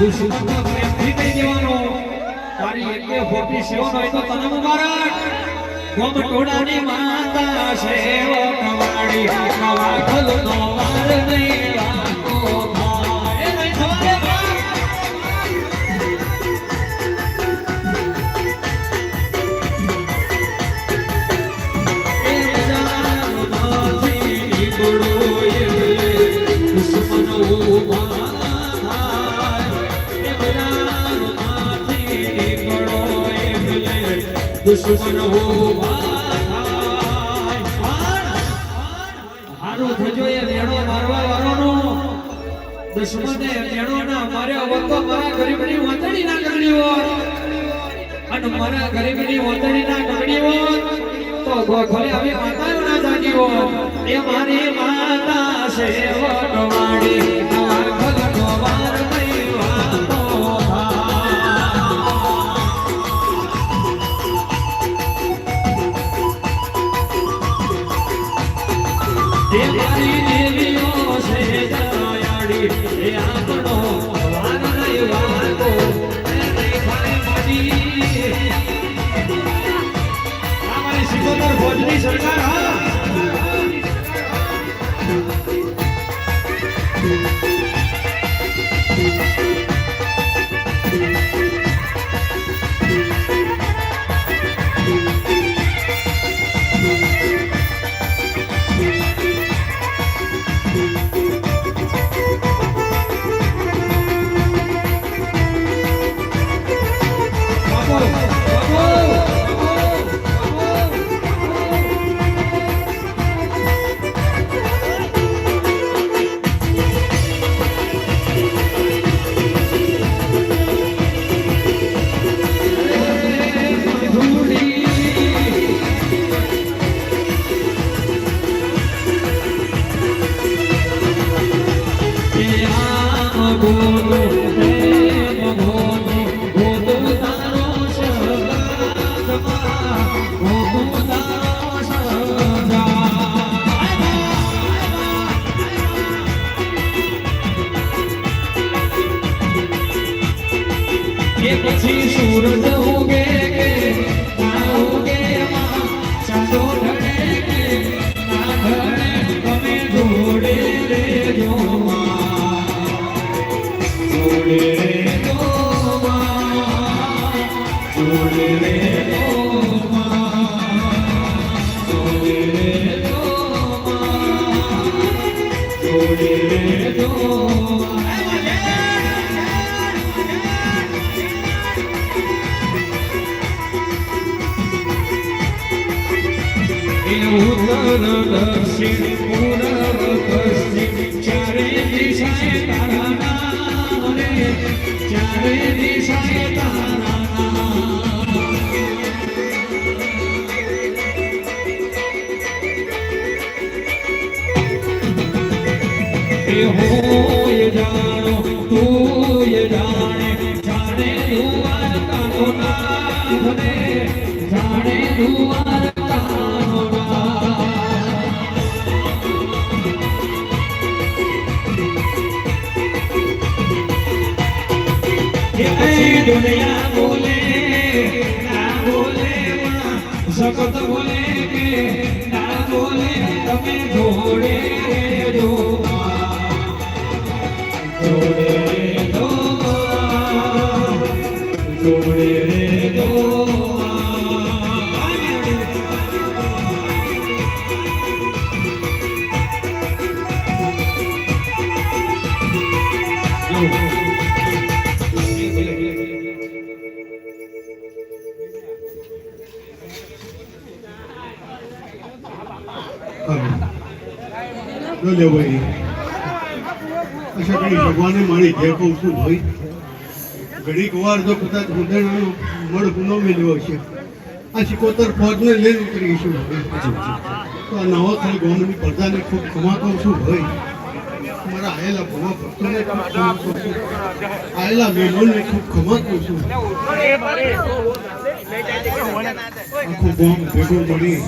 દુશ્મનો પ્રેમથી કહી દેવાનો માતા સેવક વાળી નવા નહીં. દુશ્મન દુશ્મન. હારું થજો એ મેળો મારવા દુશ્મને મેળો ના હોત તો મારા ગરીબની વાંચણી ના અને મારા ગરીબની વાંચણી ના તો ગોખલે હવે એ મારી માતા વાળી મારી દેવીઓ છે દયાળી, એ આપણો વાર નહીં કે પછી સૂરજ ઉગે કે ના ઉગે ચાંદો ઢળે કે ના ઢળે તમે જોડે માં. જોડે માં. જોડે માં. જોડે માં. જોડે રેજો होए जानो तू ये जाने जाने दुआ का होना जाने दुआ બોલે ના બોલે કે ના બોલે તમે જોડે અચ્છા ભગવાને મારી જે કહું છું, ભાઈ. ઘડીક વાર તો કદાચ ઉદયણનો મળ ગુનો મેળવ્યો છે આ સિકોતર ફોજને લઈને ઉતરીશું તો આ નવો થઈ ગોમની પ્રજાને ખૂબ ક્ષમા કહું છું, ભાઈ. મારા આયેલા ભવા ભક્તોને આયેલા મહેમાનને ખૂબ ભેગું મળી